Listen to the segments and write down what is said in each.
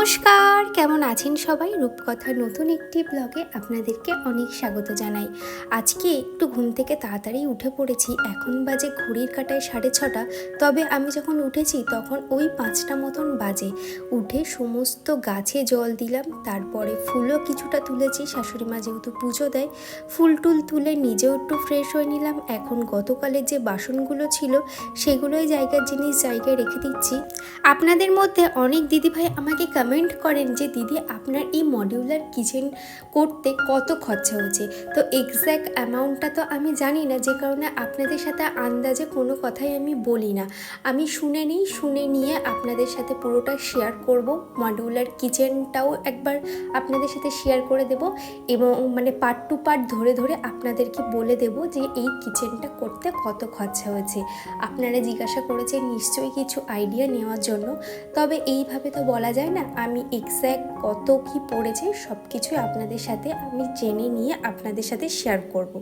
নমস্কার, কেমন আছেন সবাই? রূপকথার নতুন একটি ব্লগে আপনাদেরকে অনেক স্বাগত জানাই। আজকে একটু ঘুম থেকে তাড়াতাড়ি উঠে পড়েছি। এখন বাজে ঘড়ির কাটায় সাড়ে ছটা। তবে আমি যখন উঠেছি তখন ওই পাঁচটা মতন বাজে। উঠে সমস্ত গাছে জল দিলাম, তারপরে ফুলও কিছুটা তুলেছি। শাশুড়ি মা যেহেতু পুজো দেয়, ফুল টুল তুলে নিজেও একটু ফ্রেশ হয়ে নিলাম। এখন গতকালের যে বাসনগুলো ছিল, সেগুলোই জায়গার জিনিস জায়গায় রেখে দিচ্ছি। আপনাদের মধ্যে অনেক দিদিভাই আমাকে কমেন্ট করেন যে, দিদি, আপনার এই মডিউলার কিচেন করতে কত খরচা হয়েছে তো এক্স্যাক্ট অ্যামাউন্টটা তো আমি জানি না, যে কারণে আপনাদের সাথে আন্দাজে কোনো কথাই আমি বলি না। আমি শুনে নিই, শুনে নিয়ে আপনাদের সাথে পুরোটা শেয়ার করব। মডিউলার কিচেনটাও একবার আপনাদের সাথে শেয়ার করে দেব এবং মানে পার্ট টু পার্ট ধরে ধরে আপনাদেরকে বলে দেব যে, এই কিচেনটা করতে কত খরচা হয়েছে আপনারা জিজ্ঞাসা করেছেন, নিশ্চয়ই কিছু আইডিয়া নেওয়ার জন্য? তবে এইভাবে তো বলা যায় না। আমি এক্স্যাক্ট কত কি পড়েছে সব কিছুই আপনাদের সাথে আমি জেনে নিয়ে আপনাদের সাথে শেয়ার করব।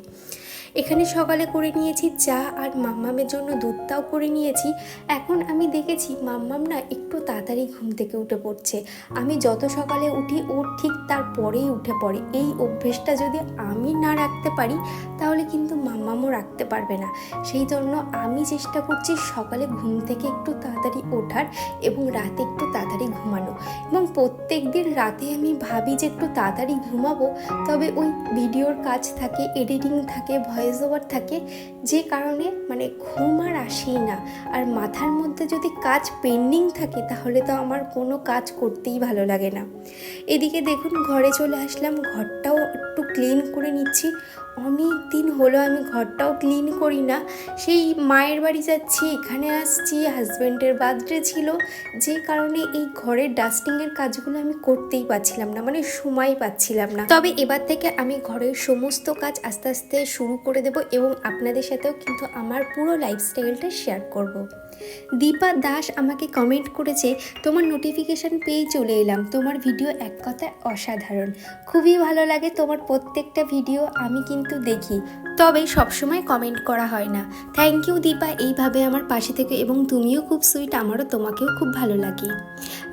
এখানে সকালে করে নিয়েছি চা আর মাম্মামের জন্য দুধটাও করে নিয়েছি। এখন আমি দেখেছি মাম্মাম না একটু তাড়াতাড়ি ঘুম থেকে উঠে পড়ছে। আমি যত সকালে উঠি, ও ঠিক তার পরেই উঠে পড়ে। এই অভ্যেসটা যদি আমি না রাখতে পারি, তাহলে কিন্তু মাম্মামও রাখতে পারবে না। সেই জন্য আমি চেষ্টা করছি সকালে ঘুম থেকে একটু তাড়াতাড়ি ওঠার এবং রাতে একটু তাড়াতাড়ি ঘুমানো এবং প্রত্যেক দিন রাতে আমি ভাবি যে একটু তাড়াতাড়ি ঘুমাবো, তবে ওই ভিডিওর কাজ থাকে এডিটিং থাকে ভয়েস ওভার থাকে, যে কারণে মানে ঘুম আর আসেই না। আর মাথার মধ্যে যদি কাজ পেন্ডিং থাকে, তাহলে তো আমার কোনো কাজ করতেই ভালো লাগে না। এদিকে দেখুন, ঘরে চলে আসলাম, ঘরটাও একটু ক্লিন করে নিচ্ছি। অনেক দিন হলো আমি ঘরটাও ক্লিন করি না। সেই মায়ের বাড়ি যাচ্ছি, এখানে আসছি হাজব্যান্ডের বার্থডে ছিল, যে কারণে এই ঘরের ডাস্টিংয়ের কাজগুলো আমি করতেই পারছিলাম না মানে সময় পাচ্ছিলাম না। তবে এবার থেকে আমি ঘরের সমস্ত কাজ আস্তে আস্তে শুরু করে দেব এবং আপনাদের সাথেও কিন্তু আমার পুরো লাইফস্টাইলটা শেয়ার করব। দীপা দাস আমাকে কমেন্ট করেছে, তোমার নোটিফিকেশান পেয়ে চলে এলাম। তোমার ভিডিও এক কথায় অসাধারণ। খুবই ভালো লাগে তোমার প্রত্যেকটা ভিডিও আমি কিন্তু দেখি। তবে সবসময় কমেন্ট করা হয় না। থ্যাংক ইউ দীপা, এইভাবে আমার পাশে থেকে এবং তুমিও খুব সুইট আমারও তোমাকেও খুব ভালো লাগে।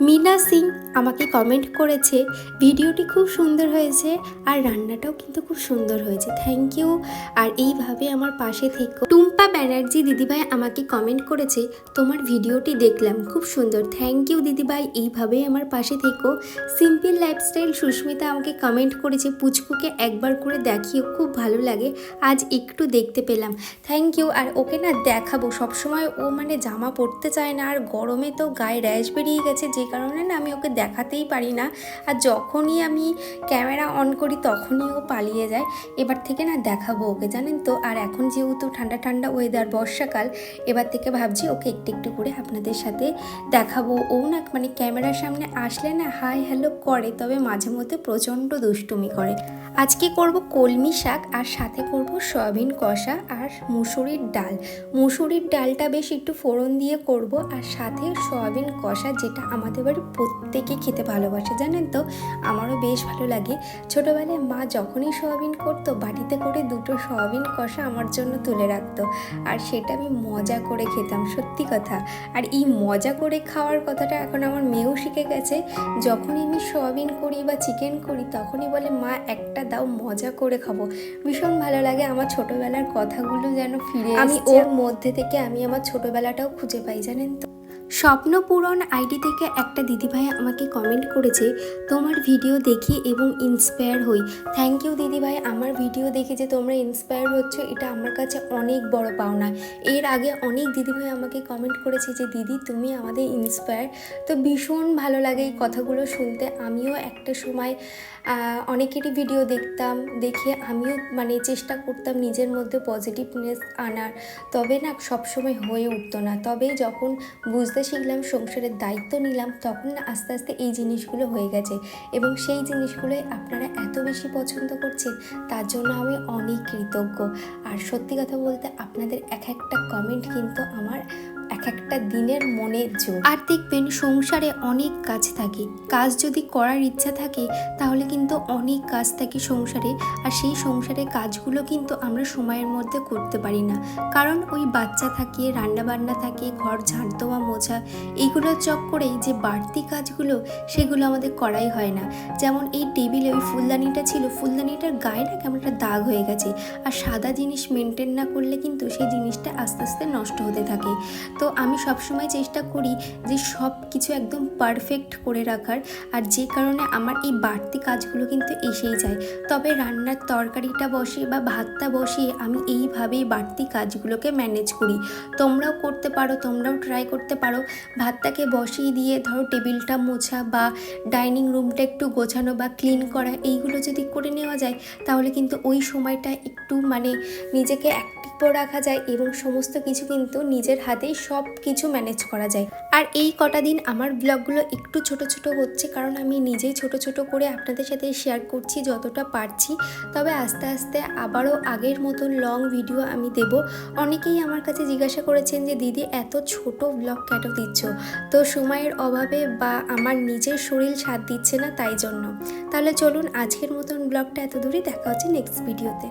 মিনা সিং আমাকে কমেন্ট করেছে, ভিডিওটি খুব সুন্দর হয়েছে আর রান্নাটাও কিন্তু খুব সুন্দর হয়েছে। থ্যাংক ইউ আর এইভাবে আমার পাশে থেকে টুম্পা ব্যানার্জি দিদিভাই আমাকে কমেন্ট করেছে, তোমার ভিডিওটি দেখলাম, খুব সুন্দর। থ্যাংক ইউ দিদিভাই, এইভাবেই আমার পাশে থেকো। সিম্পল লাইফস্টাইল সুস্মিতা আমাকে কমেন্ট করেছে, পুচকুকে একবার করে দেখিও, খুব ভালো লাগে, আজ একটু দেখতে পেলাম। থ্যাংক ইউ আর ওকে না দেখাবো, সবসময় ও মানে জামা পরতে চায় না, আর গরমে তো গায়ে র্যাশ বেরিয়ে গেছে, যে কারণে না আমি ওকে দেখাতেই পারি না। আর যখনই আমি ক্যামেরা অন করি, তখনই ও পালিয়ে যায়। এবার থেকে না দেখাবো ওকে, জানেন তো? আর এখন যেহেতু ঠান্ডা ঠান্ডা ওয়েদার বর্ষাকাল, এবার থেকে ভাবছি ওকে একটু একটু করে আপনাদের সাথে দেখাবো। ও না মানে ক্যামেরার সামনে আসলে না, হাই হ্যালো করে, তবে মাঝে মধ্যে প্রচণ্ড দুষ্টুমি করে। আজকে করব কলমি শাক, আর সাথে করব সয়াবিন কষা আর মুসুরির ডাল। মুসুরির ডালটা বেশ একটু ফোড়ন দিয়ে করব, আর সাথে সয়াবিন কষা, যেটা আমাদের বাড়ি প্রত্যেকে খেতে ভালোবাসে, জানেন তো? আমারও বেশ ভালো লাগে। ছোটোবেলায় মা যখনই সয়াবিন করতো, বাটিতে করে দুটো সয়াবিন কষা আমার জন্য তুলে রাখতো। আর সেটা আমি মজা করে খেতাম সত্যি কথা। আর এই মজা করে খাওয়ার কথাটা এখন আমার মেয়েও শিখে গেছে। যখনই আমি সয়াবিন করি বা চিকেন করি তখনই বলে মা একটা দাও মজা করে খাব। ভীষণ ভালো লাগে আমার ছোটোবেলার কথাগুলো যেন ফিরে আমি ওর মধ্যে থেকে আমি আমার ছোটবেলাটাও খুঁজে পাই জানেন তো? স্বপ্ন পূরণ আইডি থেকে একটা দিদিভাই আমাকে কমেন্ট করেছে, তোমার ভিডিও দেখি এবং ইন্সপায়ার হই। থ্যাংক ইউ দিদিভাই, আমার ভিডিও দেখে যে তোমরা ইন্সপায়ার হচ্ছ, এটা আমার কাছে অনেক বড় পাওনা। এর আগে অনেক দিদিভাই আমাকে কমেন্ট করেছে যে, দিদি, তুমি আমাদের ইন্সপায়ার তো ভীষণ ভালো লাগে এই কথাগুলো শুনতে। আমিও একটা সময় অনেকেরই ভিডিও দেখতাম, দেখে আমিও মানে চেষ্টা করতাম নিজের মধ্যে পজিটিভনেস আনার। তবে না, সবসময় হয়ে উঠতো না। তবে যখন বুঝতে শিখলাম, সংসারের দায়িত্ব নিলাম, তখন না আস্তে আস্তে এই জিনিসগুলো হয়ে গেছে। এবং সেই জিনিসগুলোই আপনারা এত বেশি পছন্দ করছেন, তার জন্য আমি অনেক কৃতজ্ঞ। আর সত্যি কথা বলতে আপনাদের এক একটা কমেন্ট কিন্তু আমার এক একটা দিনের মনে জোর। আর দেখবেন সংসারে অনেক কাজ থাকে। কাজ যদি করার ইচ্ছা থাকে, তাহলে কিন্তু অনেক কাজ থাকে সংসারে। আর সেই সংসারে কাজগুলো কিন্তু আমরা সময়ের মধ্যে করতে পারি না। কারণ ওই বাচ্চা থাকে, রান্নাবান্না থাকে, ঘর ঝাড় দেওয়া, মোছা এইগুলোর চক্করেই যে বাড়তি কাজগুলো, সেগুলো আমাদের করাই হয় না। যেমন এই টেবিলে ওই ফুলদানিটা ছিল, ফুলদানিটার গায়ে না কেমন একটা দাগ হয়ে গেছে। আর সাদা জিনিস মেনটেন না করলে কিন্তু সেই জিনিসটা আস্তে আস্তে নষ্ট হতে থাকে। তো আমি সবসময় চেষ্টা করি যে সব কিছু একদম পারফেক্ট করে রাখার, আর যে কারণে আমার এই বাড়তি কাজগুলো কিন্তু এসেই যায়। তবে রান্নার তরকারিটা বসিয়ে বা ভাতটা বসিয়ে আমি এইভাবেই বাড়তি কাজগুলোকে ম্যানেজ করি। তোমরাও করতে পারো, তোমরাও ট্রাই করতে পারো। ভাতটাকে বসিয়ে দিয়ে ধরো টেবিলটা মোছা বা ডাইনিং রুমটা একটু গোছানো বা ক্লিন করা, এইগুলো যদি করে নেওয়া যায়, তাহলে কিন্তু ওই সময়টা একটু মানে নিজেকে অ্যাক্টিভও রাখা যায় এবং সমস্ত কিছু কিন্তু নিজের হাতেই সব কিছু ম্যানেজ করা যায়। আর এই কটা দিন আমার ব্লগগুলো একটু ছোট ছোট হচ্ছে কারণ আমি নিজেই ছোট ছোট করে আপনাদের সাথে শেয়ার করছি যতটা পারছি। তবে আস্তে আস্তে আবারও আগের মতন লং ভিডিও আমি দেব। অনেকেই আমার কাছে জিজ্ঞাসা করেছেন যে, দিদি, এত ছোট ব্লগ কেন দিচ্ছ? তো সময়ের অভাবে বা আমার নিজের শরীর সাথ দিচ্ছে না তাই জন্য। তাহলে চলুন আজকের মতন ব্লগটা এত দূরই দেখা হচ্ছে নেক্সট ভিডিওতে